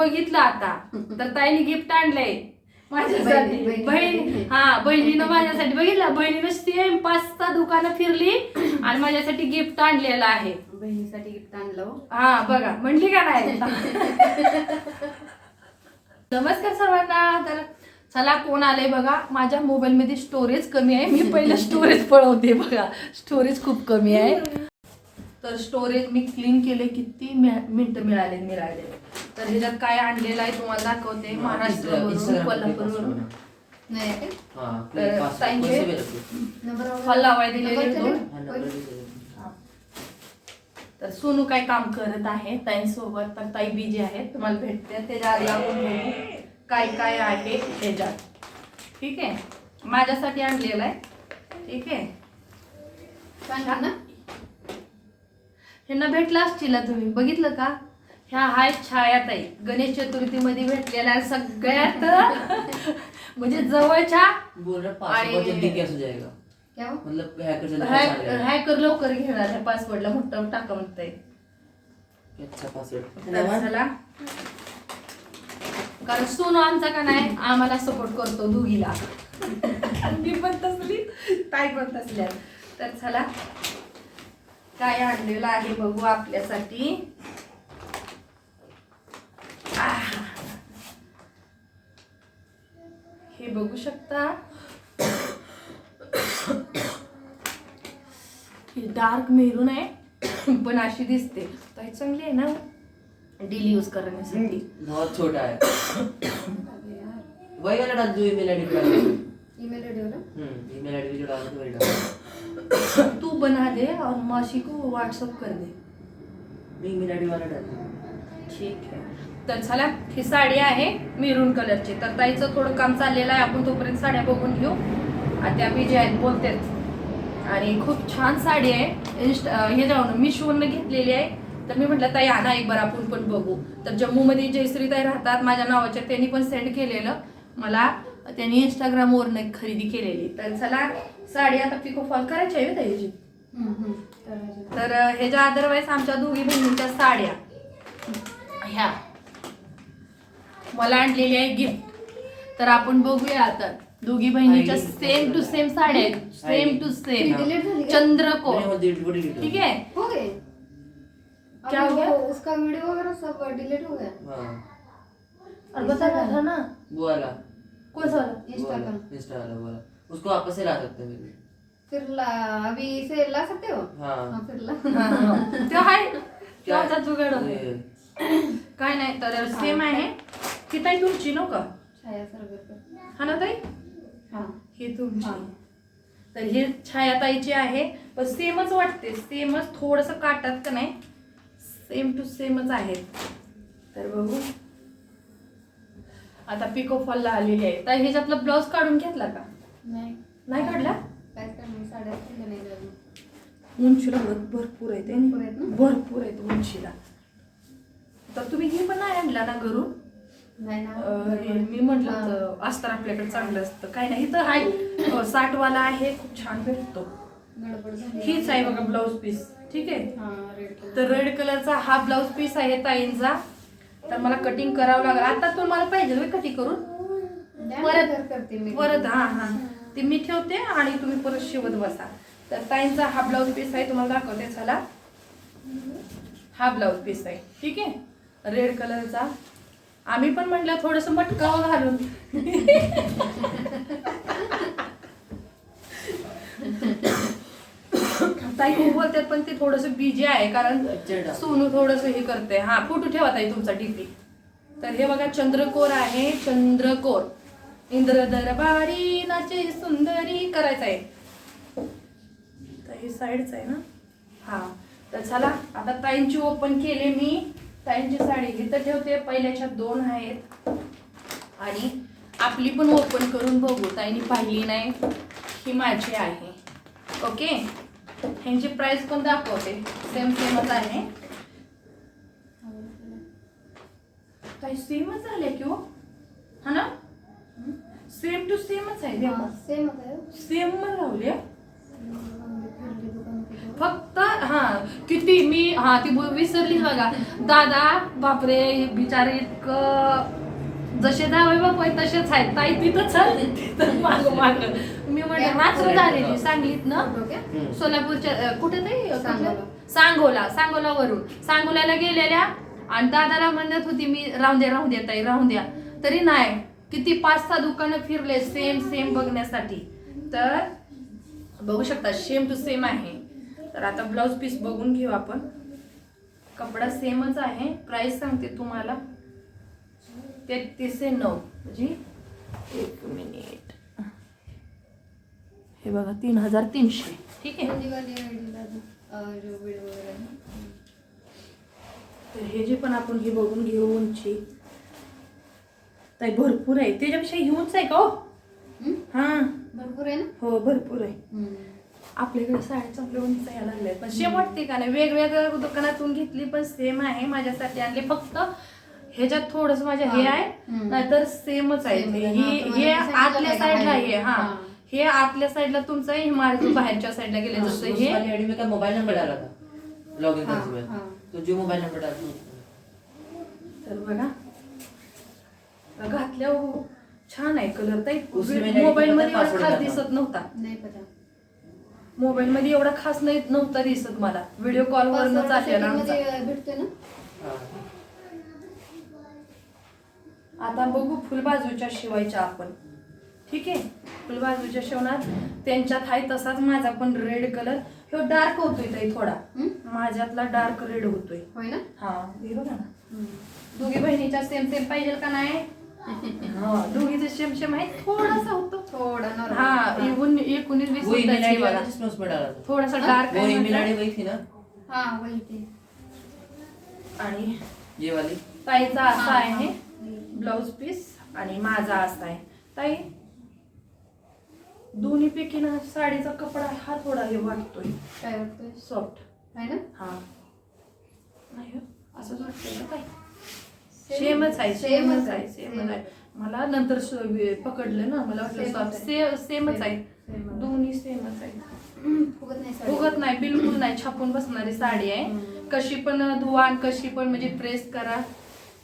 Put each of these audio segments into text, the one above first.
बघितलं आता. तर ताईने गिफ्ट आणलंय. माझ्यासाठी. बहिणी-. हा बहिणीनं माझ्यासाठी बघितलं. बहिणीनं सेम पाच दुकानं फिरली आणि माझ्यासाठी गिफ्ट आणलेलं आहे. बहिणीसाठी गिफ्ट आणलं हो. हा बघा. म्हणली का नाही? नमस्कार सर्वांना. तर चला कोण आलंय बघा? माझ्या मोबाईल मध्ये स्टोरेज कमी आहे. मी पहिलं स्टोरेज पळवते बघा. स्टोरेज खूप कमी आहे. तर स्टोरेज मी क्लीन केले. किती मिनिटं मिळाले मिळाले तर ह्याच्यात काय आणलेलं आहे तुम्हाला दाखवते महाराष्ट्रावरून कोल्हापूरवरून नाही? तर ताईंचे नंबर वगैरे- फल लावाय दिलेले नंबर दोन. दिले? तर सोनू काय काम करत आहे ताईंसोबत तर ताई बिजी आहे तुम्हाला भेटते. त्याच्या आधी आपण बघू काय काय आहे ह्याच्यात. ठीक आहे? माझ्यासाठी आणलेलं आहे. ठीक आहे? सांगा ना. ह्यांना भेटला असतील तुम्ही? बघितलं का? ह्या हाय छायाताई. गणेश चतुर्थीमध्ये भेटलेल्या सगळ्यात म्हणजे जवळच्या बोल रहा अरे। पासवर्ड जल्दी कैसे जाएगा क्या? हो? मतलब हैकर हॅक लवकर घेणार ह्या पासवर्डला मोठं टाका म्हणताय. अच्छा पासवर्ड चला. कारण सोनू आमचा का नाही आम्हाला सपोर्ट करतो दोघीला. मी पण तसली ताई पण तसल्या. तर चला. काय आणलेलं आहे बघू आपल्यासाठी आह. हे बघू शकता. ही डार्क मेरून आहे पण अशी दिसते. तर चांगली आहे ना डेली यूज करण्यासाठी. बहुत छोटा है यार. वही वाला डाल जो ईमेल आईडी डाल ईमेल आईडी वाला? हम्म ईमेल आईडी जो डाल वही डाल. तू बना दे और मासी को व्हाट्सअप कर दे. मैं ईमेल आईडी वाला डाल. ठीक आहे तर चला ही साडी आहे मेरून कलरची. तर ताईचं थोडं काम चाललेलं आहे. आपण तोपर्यंत साड्या बघून घेऊ. आता बी जे आहेत बोलतेच आणि खूप छान साडी आहे. इन्स्ट हे जाऊन मिशोवरनं घेतलेली आहे. तर मी म्हटलं ताई आणा एक बार आपण पण बघू. तर जम्मूमध्ये जयश्रीताई राहतात. माझ्या नावाच्या त्यांनी पण सेंड केलेलं. मला त्यांनी इंस्टाग्रामवरनं एक खरेदी केलेली. तर चला साडी आता पिको फॉल करायची आहे ताई हम्म. करायचं. तर ह्याच्या अदरवाईज आमच्या दोघी बहिणींच्या साड्या. ह्या. मला आणलेली आहे गिफ्ट तर आपण बघूया आता. दोघी बहिणीच्या. सेम टू सेम साड्या आहेत. सेम टू सेम झाली का? चंद्रकोर. डिलीट ठीक है हो गए क्या हो गया? उसका वीडियो वगैरह सब डिलीट हो गया. हाँ. और बता रहा था ना. वो वाला कौन सा वाला? वो इंस्टाग्राम वाला इंस्टा वाला वो वाला उसको वापस से ला सकते हैं फिर फिर ला अभी इसे ला सकते हो? हाँ. हाँ फिर ला. हा, हा. तो आहे तो आता जुगाड होता. ये- काय नाही तर सेम आहे. ती ताई तुमची नो का छाया सरगर हा ना ताई? हाँ. ही तुमची. हा. तर ही छायाताईची आहे पण सेमच वाटते सेमच थोडस काटात का नाही? सेम टू सेमच आहेत तर बघू. आता पिको फॉलला आलेली आहे. तर ह्याच्यातला ब्लाऊज काढून घेतला का? नाही. नाही काढला? काय करणार? साड्या केल्या नाही अजून. उंचीला भर- भरपूर आहे भरपूर आहेत ना? भरपूर आहेत उंचीला. तर तुम्ही हे पण नाही आणला ना घरून? हे मी म्हटलं तर अस्तर आपल्याकडे चांगलं असतं. काय नाही तर हाय साठवाला आहे खूप छान भेटतो. हीच आहे बघा ब्लाऊज पीस. ठीक आहे? रेड कलर तर रेड कलरचा हा ब्लाऊज पीस आहे ताईंचा. तर मला कटिंग करावं लागेल. आता तुम्हाला पाहिजे कटिंग करून? परत- करते मी. परत हा हा. ते मी ठेवते आणि तुम्ही परत शिवत बसा. तर ताईंचा हा ब्लाऊज पीस आहे तुम्हाला दाखवते चला. हा ब्लाऊज पीस आहे. ठीक आहे? रेड कलरचा आम्ही पण म्हटलं थोडस मटकावं घालून. ताई खूप बोलतात पण ते थोडस बिजी आहे कारण सोनू थोडस हे करते. हा फोटो ठेवा ताई तुमचा डीपी तर हे बघा चंद्रकोर आहे चंद्रकोर. इंद्र दरबारी नाचे सुंदरी करायचं आहे. तर हे साईडच आहे ना? हा. तर चला आता ताईंची ओपन केले मी. ताईंची साडी इथं ठेवते. पहिल्याच्या दोन आहेत. आणि आपली पण ओपन करून बघू. ताईंनी पाहिली नाही. ही माझी आहे. ओके? ह्यांची प्राइस पण दाखवते. सेम सेमच आहे. काही सेमच झाले की हो? ना? सेम टू सेमच आहे. सेम सेम लावले दुकान फक्त हा किती मी हा ती विसरलीच बघा. दादा बापरे बिचारे इतकं जसे जावे बापू आहे तसेच आहेत. ताई तिथं तिथं माग माग. मी म्हटलं रात्र झालेली सांगलीत ना. सोलापूरच्या कुठे ते सांगोला. सांगोला. सांगोला वरून सांगोल्याला गेलेल्या आणि दादाला म्हणत होती मी राहून द्या राहून द्या ताई राहून द्या. तरी नाही. किती पाच सहा दुकानं फिरले सेम सेम बघण्यासाठी. तर बघू शकता सेम टू सेम आहे. तर आता ब्लाऊज पीस बघून घेऊ आपण. कपडा सेमच आहे. प्राइस सांगते तुम्हाला. तेहतीसशे नऊ. म्हणजे एक मिनिट हे बघा तीन हजार तीनशे. ठीक आहे? जो. तर हे जे पण आपण हे बघून घेऊ उंची. ताई भरपूर आहे. त्याच्यापेक्षा ही उंच आहे का हो? हा? भरपूर आहे ना? हो भरपूर आहे. आपल्याकडे साड्या चांगल्या उंच यायला लागल्या पण वाटते का नाही वेगवेगळ्या दुकानातून घेतली पण सेम आहे माझ्यासाठी आणली. फक्त ह्याच्यात थोडस माझ्या हे हा. आहे. नाहीतर सेमच आहे. हे हा, हे आतल्या साईडला हा हा. हे. आतल्या साईडला तुमचं आहे हे माझं बाहेरच्या साईडला गेले जसं हे. वाली आईडी में क्या मोबाइल नंबर डाला था लॉग इन हाँ, करते हुए हाँ। तो जो मोबाइल नंबर हैं उसमें। तर बघा. घातल्यावर छान आहे कलर ताई. मोबाईल मध्ये. दिसत नव्हता. नाही पता. मोबाईल मध्ये एवढा खास नाही नव्हता दिसत मला. व्हिडिओ कॉल आलेला आमचा. भेटते ना। आता बघू फुलबाजूच्या शिवायच्या आपण. ठीक आहे? फुलबाजूच्या शिवणार त्यांच्यात आहे तसाच माझा पण रेड कलर ह्यो डार्क होतोय ताई थोडा? माझ्यातला डार्क रेड होतोय. होय ना? हा हे बघा ना. दोघी बहिणीच्या सेम सेम पाहिजे का नाही? दोघीचे सेम आहे. थोडासा होतो. थोडा. हा एकूण एकोणीस वीस वो ईमेल रुपयाची आईडी बघा. वाला जिसमें उसमें डाला था थोडासा हा? डार्क वो आहे ईमेल आईडी म्हटलं. वही थी ना? हा वही ते आणि ये वाली. ताईचा असा हा, आहे. ब्लाउज पीस आणि माझा असा आहे. ताई दोन्ही पैकी ना साडीचा कपडा हा थोडा हे वाटतोय. काय वाटतंय? सॉफ्ट आहे ना? हा. नाही हो, असंच वाटतंय ना ताई? सेमच आहे सेमच आहे सेमच. आहे मला नंतर पकडलं ना मला वाटलं सेमच आहे. दोन्ही सेमच आहे. फुगत नाही बिलकुल नाही. छापून बसणारी साडी आहे. कशी पण धुवा आणि कशी पण म्हणजे प्रेस करा.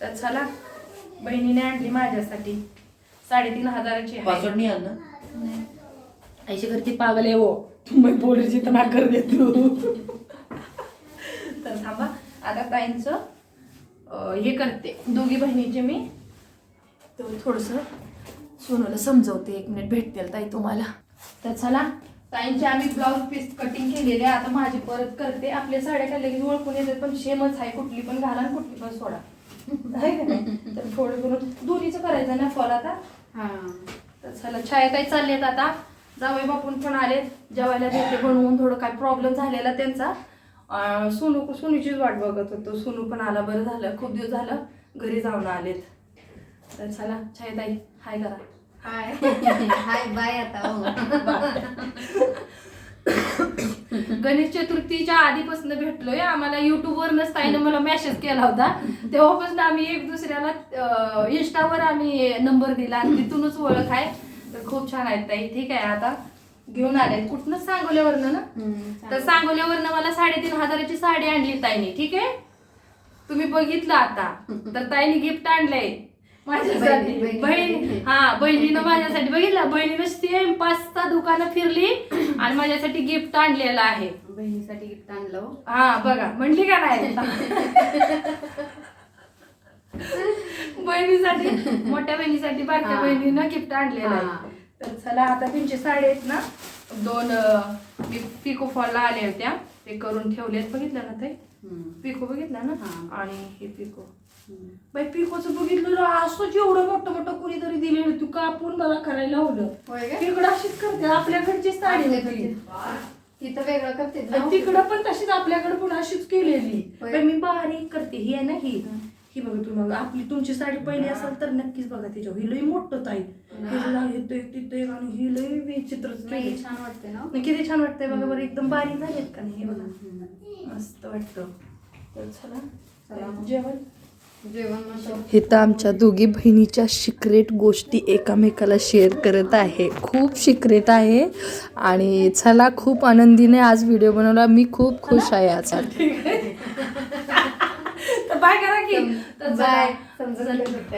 तर चला बहिणीने आणली माझ्यासाठी. साडेतीन हजाराची आहे. पासवर्ड नहीं. ऐशी करती पागल आहे वो तुम्ही पोलीस इथं ना कर दे तू तर थांबा. आता ताईंचं हे करते. दोघी बहिणीचे मी. तर थोडस सोनूला समजवते. एक मिनिट भेटतील ताई तुम्हाला. तर चला ताईंचे आम्ही ब्लाऊज पीस कटिंग केलेले. आता माझी परत करते. आपल्या साड्या काय लगेच ओळखून येतात पण सेमच आहे. कुठली पण घाला आणि कुठली पण सोडा. आहे का नाही? तर थोडं करून दोन्हीचं करायचं ना फॉल आता? हा. तर चला छाया काही चाललेत आता. जावई बापून पण आले जेवायला देते बनवून थोडं काय प्रॉब्लेम झालेला त्यांचा. सोनू सोनूचीच वाट बघत होतो. सोनू पण आला. बरं झालं. खूप दिवस झालं घरी जाऊन आलेत. तर चला छाया ताई हाय करा. हाय. हाय बाय आता हो. गणेश चतुर्थीच्या आधीपासून भेटलोय. आम्हाला युट्यूबवरनच ताईनं मला मेसेज केला होता. तेव्हापासून आम्ही एक दुसऱ्याला इंस्टावर आम्ही नंबर दिला. आणि तिथूनच ओळख आहे. तर खूप छान आहेत ताई. ठीक आहे आता. घेऊन आले कुठनंच सांगोल्यावरनं ना? तर सांगोल्यावरनं मला साडेतीन हजाराची साडी आणली ताईने ठीक आहे? तुम्ही बघितलं आता. तर ताईने गिफ्ट आणलंय. माझ्यासाठी. बहिणी-. हा बहिणीनं माझ्यासाठी बघितलं. बहिणीनं सेम पाच दुकानं फिरली आणि माझ्यासाठी गिफ्ट आणलेलं आहे. बहिणीसाठी गिफ्ट आणलं हो. हा बघा. म्हणली का नाही? बहिणीसाठी मोठ्या बहिणीसाठी बारक्या. बहिणीनं गिफ्ट आणलेलं. आहे. तर चला आता त्यांची साडी आहेत ना दोन मी पिको फॉलला आल्या होत्या. ते करून ठेवलेत. बघितलं ना ते. पिको बघितलं ना. आणि हे पिको. बाई पिकोचं बघितलं ना असं जेवढं मोठं मोठं कुणीतरी दिलेलं. तू कापून मला करायला का? तिकडं अशीच करते. आपल्याकडची साडी होती. तिथं वेगळं करते. तिकडं पण तशीच आपल्याकडे पण अशीच केलेली. मी बारीक करते. ही आहे ना ही. हं. बघा तुम्ही आपली तुमची साडी पहिली असेल तर नक्कीच बघा तिच्यावर ही लई मोठं ताई. तिथे तिथे आणि ही लई विचित्र नाही, छान वाटते ना? किती छान वाटतंय बघा बरं एकदम बारीक झालीत का नाही हे बघा. मस्त वाटतं. तर चला. चला मग. जेवण? इथं आमच्या दोघी बहिणीच्या सिक्रेट गोष्टी एकामेकाला शेअर करत आहे. खूप सिक्रेट आहे. आणि चला खूप आनंदीने आज व्हिडिओ बनवला. मी खूप खुश आहे आज. बाय करा की बाय समजून घेऊ शकते.